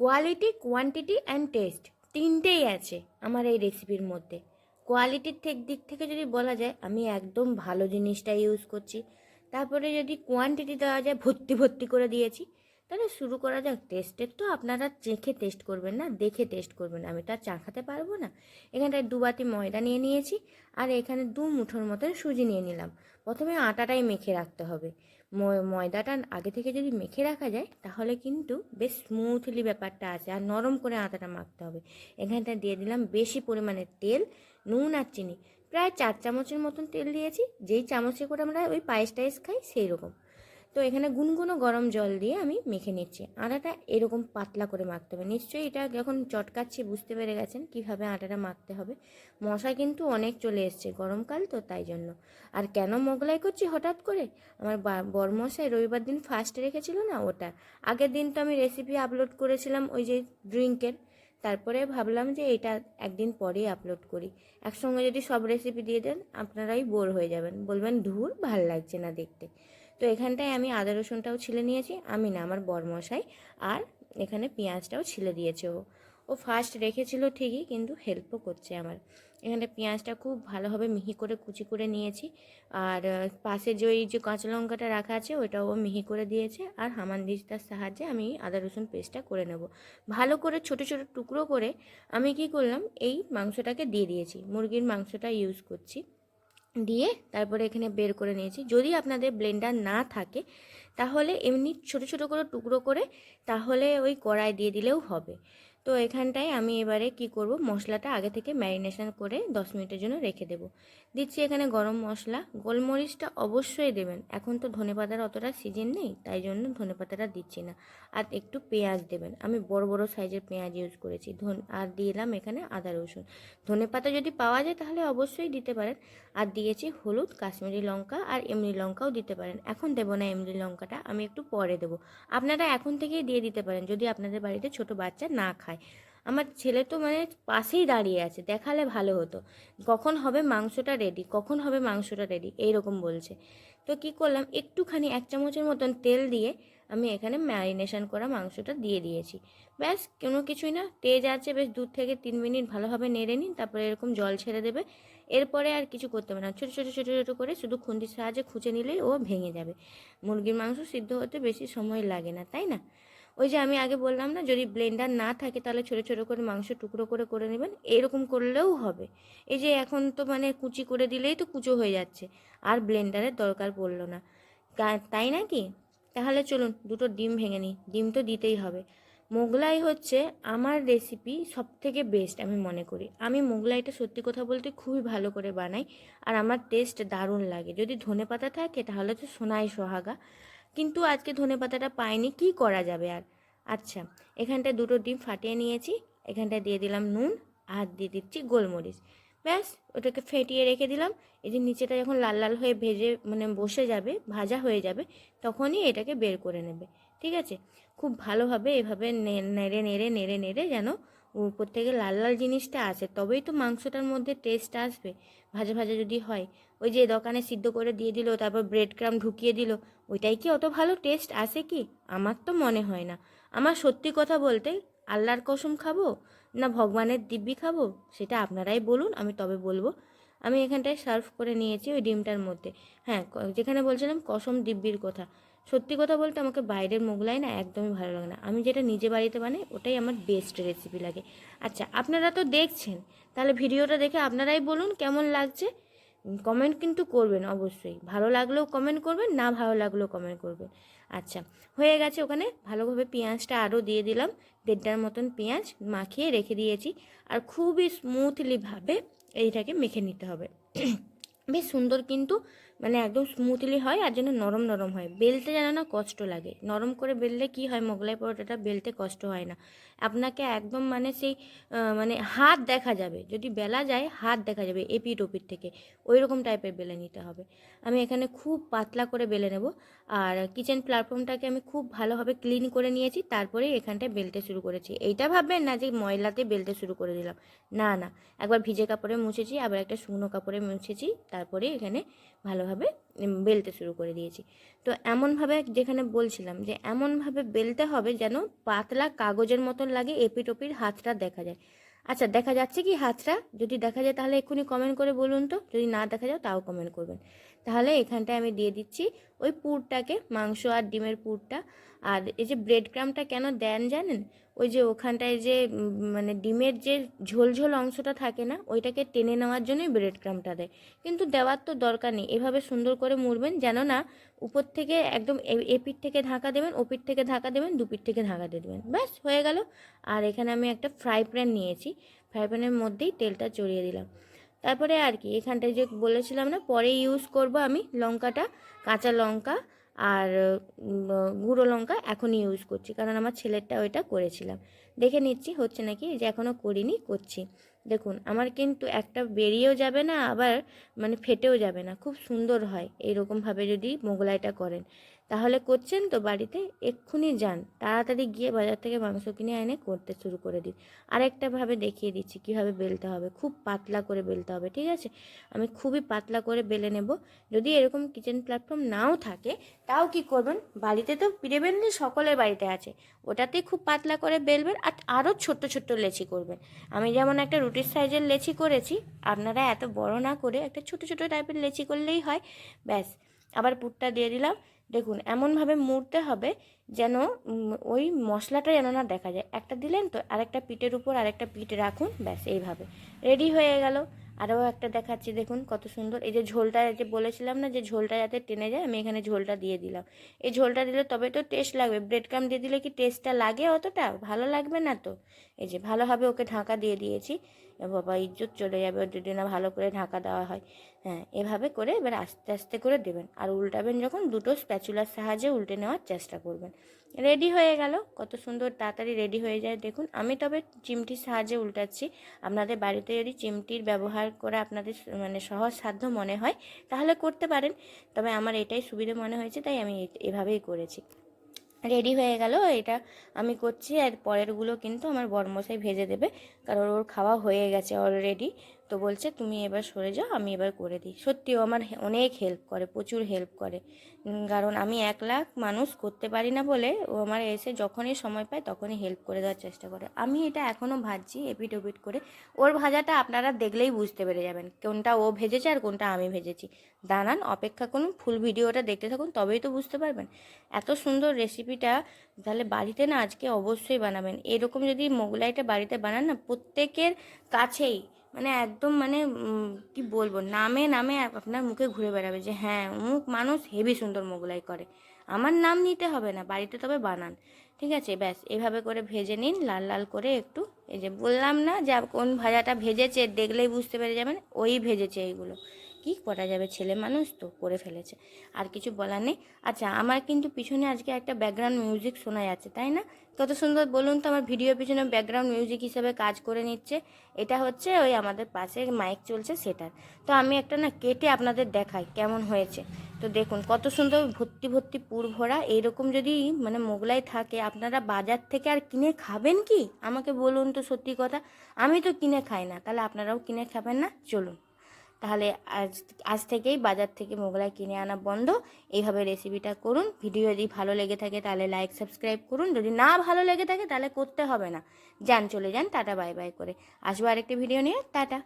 Quality quantity and test তিনটেই আছে আমার এই রেসিপির মধ্যে। কোয়ালিটির দিক থেকে যদি বলা যায়, আমি একদম ভালো জিনিসটা ইউজ করছি। তারপরে যদি কোয়ান্টিটি দেওয়া যায়, ভর্তি ভর্তি করে দিয়েছি, তাহলে শুরু করা যাক। টেস্টের তো আপনারা চেখে টেস্ট করবেন না, দেখে টেস্ট করবেন। আমি তো আর চাখাতে পারব না। এখানটায় দু বাটি ময়দা নিয়ে নিয়েছি, আর এখানে দু মুঠোর মতন সুজি নিয়ে নিলাম। প্রথমে আটাটাই মেখে রাখতে হবে। ময়দাটা আগে থেকে যদি মেখে রাখা যায়, তাহলে কিন্তু বেশ স্মুথলি ব্যাপারটা আছে। আর নরম করে আটাটা মাখতে হবে। এখানটা দিয়ে দিলাম বেশি পরিমাণে তেল, নুন আর চিনি। প্রায় চার চামচের মতন তেল দিয়েছি। যেই চামচে করে আমরা ওই পায়েস টায়েস খাই সেই রকম তো এখানে গুনগুনো গরম জল দিয়ে আমি মেখে নিচ্ছি। আটাটা এরকম পাতলা করে মাখতে হবে। নিশ্চয়ই এটা যখন চটকাচ্ছি বুঝতে পেরে গেছেন কীভাবে আটাটা মাখতে হবে। মশা কিন্তু অনেক চলে এসছে গরমকাল তো তাই জন্য। আর কেন মোগলাই করছি হঠাৎ করে? আমার বরমশাই রবিবার দিন ফার্স্ট রেখেছিল না ওটা। আগের দিন তো আমি রেসিপি আপলোড করেছিলাম ওই যে ড্রিঙ্কের তারপরে ভাবলাম যে এটা একদিন পরেই আপলোড করি। একসঙ্গে যদি সব রেসিপি দিয়ে দেন, আপনারাই বোর হয়ে যাবেন। বলবেন, ধুর, ভালো লাগছে না দেখতে। তো এখানটায় আমি আদা রসুনটাও ছিলে নিয়েছি, আমি না, আমার বরমশাই, আর এখানে পেঁয়াজটাও ছিলে দিয়েছে ও। ও ফার্স্ট রেখেছিল ঠিকই, কিন্তু হেল্পও করছে আমার। এখানে পেঁয়াজটা খুব ভালোভাবে মিহি করে কুচি করে নিয়েছি, আর পাশে যে ওই যে কাঁচা লঙ্কাটা রাখা আছে, ওইটাও ও মিহি করে দিয়েছে, আর হামানদিস্তার সাহায্যে আমি আদা রসুন পেস্টটা করে নেব। ভালো করে ছোট ছোট টুকরো করে আমি কি করলাম, এই মাংসটাকে দিয়ে দিয়েছি, মুরগির মাংসটা ইউজ করছি। দিয়ে তারপরে এখানে বের করে নিয়েছি। যদি আপনাদের ব্লেন্ডার না থাকে, তাহলে এমনি ছোট ছোট করে টুকরো করে তাহলে ওই কড়াই দিয়ে দিলেও হবে। তো এখানটায় আমি এবারে কি করব? মশলাটা আগে থেকে ম্যারিনেশন করে দশ মিনিটের জন্য রেখে দেব। দিচ্ছি এখানে গরম মশলা। গোলমরিচটা অবশ্যই দেবেন। এখন তো ধনেপাতার অতটা সিজন নেই, তাই জন্য ধনেপাতাটা দিচ্ছি না। আর একটু পেঁয়াজ দেবেন। আমি বড় বড় সাইজের পেঁয়াজ ইউজ করেছি। ধন, আর দিলাম এখানে আদা, রসুন। ধনেপাতা যদি পাওয়া যায় তাহলে অবশ্যই দিতে পারেন। আর দিয়েছি হলুদ, কাশ্মীরি লঙ্কা, আর এমনি লঙ্কাও দিতে পারেন। এখন দেবো না এমনি লঙ্কাটা, আমি একটু পরে দেবো। আপনারা এখন থেকেই দিয়ে দিতে পারেন। যদি আপনাদের বাড়িতে ছোট বাচ্চা না খায়। আমার ছেলে তো মানে পাশেই দাঁড়িয়ে আছে, দেখালে ভালো হতো। কখন হবে মাংসটা রেডি কখন হবে মাংসটা রেডি এইরকম বলছে। তো কি করলাম, একটুখানি এক চামচের মতন তেল দিয়ে আমি এখানে ম্যারিনেশন করা মাংসটা দিয়ে দিয়েছি। ব্যাস, কোনো কিছুই না, তেজ আছে, বেশ দু থেকে তিন মিনিট ভালোভাবে নেড়ে নিন, তারপরে এরকম জল ছেড়ে দেবে। এরপরে আর কিছু করতে হবে না, ছোটো ছোটো ছোটো ছোটো করে শুধু খুন্তির সাহায্যে খুঁচে নিলেই ও ভেঙে যাবে। মুরগির মাংস সিদ্ধ হতে বেশি সময় লাগে না, তাই না? ওই যে আমি আগে বললাম না, যদি ব্লেন্ডার না থাকে তাহলে ছোটো ছোটো করে মাংস টুকরো করে করে নেবেন, এরকম করলেও হবে। এই যে এখন তো মানে কুচি করে দিলেই তো কুচো হয়ে যাচ্ছে, আর ব্লেন্ডারের দরকার পড়ল না। তাই নাকি তাহলে চলুন দুটো ডিম ভেঙে নিই, ডিম তো দিতেই হবে। মোগলাই হচ্ছে আমার রেসিপি সব থেকে বেস্ট আমি মনে করি। আমি মোগলাইটা সত্যি কথা বলতে খুবই ভালো করে বানাই, আর আমার টেস্ট দারুণ লাগে। যদি ধনে পাতা থাকে তাহলে তো সোনাই সোহাগা কিন্তু আজকে ধনে পাতাটা পাইনি, কি করা যাবে আর? আচ্ছা এখানটায় দুটো ডিম ফাটিয়ে নিয়েছি, এখানটায় দিয়ে দিলাম নুন আর দিয়ে দিচ্ছি গোলমরিচ। ব্যাস, ওটাকে ফেটিয়ে রেখে দিলাম, এই যে নিচেটা যখন লাল লাল হয়ে ভেজে মানে বসে যাবে, ভাজা হয়ে যাবে, তখনই এটাকে বের করে নেবে, ঠিক আছে? খুব ভালোভাবে এভাবে নেড়ে নেড়ে নেড়ে নেড়ে যেন উপর থেকে লাল লাল জিনিসটা আসে তবেই তো মাংসটার মধ্যে টেস্ট আসবে। ভাজা ভাজা যদি হয়, ওই যে দোকানে সিদ্ধ করে দিয়ে দিল, তারপর ব্রেড ক্রাম ঢুকিয়ে দিল, ওইটাই কি অত ভালো টেস্ট আসে কি? আমার তো মনে হয় না। আমার সত্যি কথা বলতে, আল্লাহর কসম খাব না ভগবানের দিব্যি খাব, সেটা আপনারাই বলুন, আমি তবে বলব। আমি এখানটায় সার্ভ করে নিয়েছি ওই ডিমটার মধ্যে। হ্যাঁ যেখানে বলছিলাম কসম দিব্যির কথা। সত্যি কথা বলতে আমাকে বাইরের মোগলাই না একদমই ভালো লাগে না। আমি যেটা নিজে বাড়িতে বানাই, ওটাই আমার বেস্ট রেসিপি লাগে। আচ্ছা আপনারা তো দেখছেন, তাহলে ভিডিওটা দেখে আপনারাই বলুন কেমন লাগছে। কমেন্ট কিন্তু করবেন অবশ্যই। ভালো লাগলেও কমেন্ট করবেন, না ভালো লাগলেও কমেন্ট করবেন। আচ্ছা হয়ে গেছে ওখানে। ভালোভাবে পেঁয়াজটা আরও দিয়ে দিলাম। দেড়টার মতন পেঁয়াজ মাখিয়ে রেখে দিয়েছি। আর খুবই স্মুথলিভাবে এইটাকে মেখে নিতে হবে। বেশ সুন্দর কিন্তু মানে একদম স্মুথলি হয় আর যেন নরম নরম হয়। বেলতে যেন না কষ্ট লাগে। নরম করে বেললে কি হয় মোগলাই পরোটাটা বেলতে কষ্ট হয় না। আপনাকে একদম মানে সেই মানে হাত দেখা যাবে। যদি বেলা যায়, হাত দেখা যাবে এপিট ওপিট থেকে। ওই রকম টাইপের বেলে নিতে হবে। আমি এখানে খুব পাতলা করে বেলে নেব। আর কিচেন প্ল্যাটফর্মটাকে আমি খুব ভালোভাবে ক্লিন করে নিয়েছি। তারপরে এখানটায় বেলতে শুরু করেছি। এইটা ভাববেন না যে ময়লাতে বেলতে শুরু করে দিলাম। না না। একবার ভিজে কাপড়ে মুছেছি, আবার একটা শুকনো কাপড়ে মুছেছি। তারপরে এখানে ভালোভাবে বেলতে শুরু করে দিয়েছি। তো এমনভাবে যেখানে বলছিলাম যে এমনভাবে বেলতে হবে যেন পাতলা কাগজের মতন লাগে, এপিটোপির হাতটা দেখা যায়। আচ্ছা দেখা যাচ্ছে কি হাতটা? যদি দেখা যায় তাহলে এক্ষুনি কমেন্ট করে বলুন তো। যদি না দেখা যায় তাও কমেন্ট করবেন। তাহলে এখানটায় আমি দিয়ে দিচ্ছি ওই পুরটাকে, মাংস আর ডিমের পুরটা। আর এই যে ব্রেড ক্রামটা কেন দেন জানেন? ওই যে ওখানটায় যে মানে ডিমের যে ঝোল ঝোল অংশটা থাকে না, ওইটাকে টেনে নেওয়ার জন্যই ব্রেড ক্রামটা দেয়। কিন্তু দেওয়ার তো দরকার নেই, এভাবে সুন্দর করে মুড়বেন যেন না উপর থেকে একদম এপিঠ থেকে ঢাকা দেবেন, ওপিঠ থেকে ঢাকা দেবেন, দুপিঠ থেকে ঢাকা দিয়ে দেবেন। ব্যাস, হয়ে গেল। আর এখানে আমি একটা ফ্রাই প্যান নিয়েছি। ফ্রাই প্যানের মধ্যেই তেলটা চড়িয়ে দিলাম। তারপরে আর কি, এখানটায় যে বলেছিলাম না, পরে ইউজ করব আমি লঙ্কাটা, কাঁচা লঙ্কা আর গুঁড়ো লঙ্কা এখনই ইউজ করছি, কারণ আমার ছেলেরটা ওইটা করেছিলাম। দেখে নিচ্ছি, হচ্ছে নাকি যে এখনও করিনি, করছি। দেখুন, আমার কিন্তু একটা বেরিয়েও যাবে না, আবার মানে ফেটেও যাবে না, খুব সুন্দর হয়, এইরকমভাবে যদি মোগলাইটা করেন। তাহলে করছেন তো বাড়িতে? এক্ষুনি যান। তাড়াতাড়ি গিয়ে বাজার থেকে মাংস কিনে এনে করতে শুরু করে দিন। আরেকটা ভাবে দেখিয়ে দিচ্ছি, কীভাবে বেলতে হবে। খুব পাতলা করে বেলতে হবে, ঠিক আছে? আমি খুবই পাতলা করে বেলে নেব। যদি এরকম কিচেন প্ল্যাটফর্ম নাও থাকে, তাও কি করবেন? বাড়িতে তো পিড়ে সকলের বাড়িতে আছে। ওটাতেই খুব পাতলা করে বেলবেন আর আরও ছোট্ট ছোট্ট লেচি করবেন। আমি যেমন একটা রুটির সাইজের লেচি করেছি, আপনারা এত বড় না করে একটা ছোট ছোট টাইপের লেচি করলেই হয়, ব্যাস। আবার পুরটা দিয়ে দিলাম। দেখুন, এমনভাবে মুড়তে হবে যেন ওই মশলাটা যেন না দেখা যায়। একটা দিলেন তো আরেকটা পিঠের উপর আরেকটা পিঠ রাখুন, ব্যাস, এইভাবে। রেডি হয়ে গেল। আরও একটা দেখাচ্ছি, দেখুন কত সুন্দর। এই যে ঝোলটা যে বলেছিলাম না যে ঝোলটা যাতে টেনে যায়, আমি এখানে ঝোলটা দিয়ে দিলাম। এই ঝোলটা দিলে তবে তো টেস্ট লাগবে। ব্রেড ক্রাম দিয়ে দিলে কি টেস্টটা লাগে অতটা? ভালো লাগবে না তো? এই যে ভালোভাবে ওকে ঢাকা দিয়ে দিয়েছি। বাবা ইজ্জত চলে যাবে যদি না ভালো করে ঢাকা দেওয়া হয়। হ্যাঁ এভাবে করে এবার আস্তে আস্তে করে দেবেন। আর উল্টাবেন যখন, দুটো স্প্যাচুলার সাহায্যে উল্টে নেওয়ার চেষ্টা করবেন। রেডি হয়ে গেল। কত সুন্দর তাড়াতাড়ি রেডি হয়ে যায়। দেখুন, আমি তবে চিমটির সাহায্যে উল্টাচ্ছি। আপনাদের বাড়িতে যদি চিমটির ব্যবহার করে আপনাদের মানে সহজ সাধ্য মনে হয়, তাহলে করতে পারেন। তবে আমার এটাই সুবিধে মনে হয়েছে, তাই আমি এভাবেই করেছি। রেডি হয়ে গেল, এটা আমি করছি। আর পরেরগুলো কিন্তু আমার বরমশাই ভেজে দেবে, কারণ ওর খাওয়া হয়ে গেছে অলরেডি তো বলছে, তুমি এবার সরে যাও, আমি এবার করে দিই। সত্যিও আমার অনেক হেল্প করে, প্রচুর হেল্প করে। কারণ আমি এক লাখ মানুষ করতে পারি না বলে ও আমার এসে যখনই সময় পায় তখনই হেল্প করে দেওয়ার চেষ্টা করে। আমি এটা এখনও ভাজছি এপিট ওপিট করে। ওর ভাজাটা আপনারা দেখলেই বুঝতে পেরে যাবেন কোনটা ও ভেজেছে আর কোনটা আমি ভেজেছি। দাঁড়ান, অপেক্ষা করুন, ফুল ভিডিওটা দেখতে থাকুন, তবেই তো বুঝতে পারবেন। এত সুন্দর রেসিপিটা তাহলে বাড়িতে না আজকে অবশ্যই বানাবেন। এরকম যদি মোগলাইটা বাড়িতে বানান না, প্রত্যেকের কাছেই মানে একদম মানে কি বলব, নামে নামে আপনার মুখে ঘুরে বেড়াবে যে হ্যাঁ অমুক মানুষ হেভি সুন্দর মোগলাই করে। আমার নাম নিতে হবে না, বাড়িতে তবে বানান। ঠিক আছে, ব্যাস, এভাবে করে ভেজে নিন, লাল লাল করে একটু, এই যে বললাম না যে কোন ভাজাটা ভেজেছে দেখলেই বুঝতে পেরে যাবেন, ওই ভেজেছে এইগুলো। কি করা যাবে? ছেলে মানুষ তো, করে ফেলেছে। আর কিছু বলার নেই। আচ্ছা আমার কিন্তু পিছনে আজকে একটা ব্যাকগ্রাউন্ড মিউজিক শোনা যাচ্ছে তাই না? কত সুন্দর বলুন তো, আমার ভিডিওর পিছনে ব্যাকগ্রাউন্ড মিউজিক হিসেবে কাজ করে নিচ্ছে। এটা হচ্ছে ওই আমাদের পাশে মাইক চলছে সেটার। তো আমি একটা না কেটে আপনাদের দেখাই কেমন হয়েছে। তো দেখুন, কত সুন্দর ভর্তি ভর্তি পুর ভরা। এইরকম যদি মানে মোগলাই থাকে, আপনারা বাজার থেকে আর কিনে খাবেন কি? আমাকে বলুন তো সত্যি কথা। আমি তো কিনে খাই না, তাহলে আপনারাও কিনে খাবেন না? চলুন। তাহলে আজ আজ থেকেই বাজার থেকে মোগলাই কিনে আনা বন্ধ। এইভাবে রেসিপিটা করুন। ভিডিও যদি ভালো লেগে থাকে তাহলে লাইক সাবস্ক্রাইব করুন। যদি না ভালো লেগে থাকে তাহলে করতে হবে না। যান, চলে যান। টাটা বাই বাই করে। আসব আরেকটি ভিডিও নিয়ে। টাটা।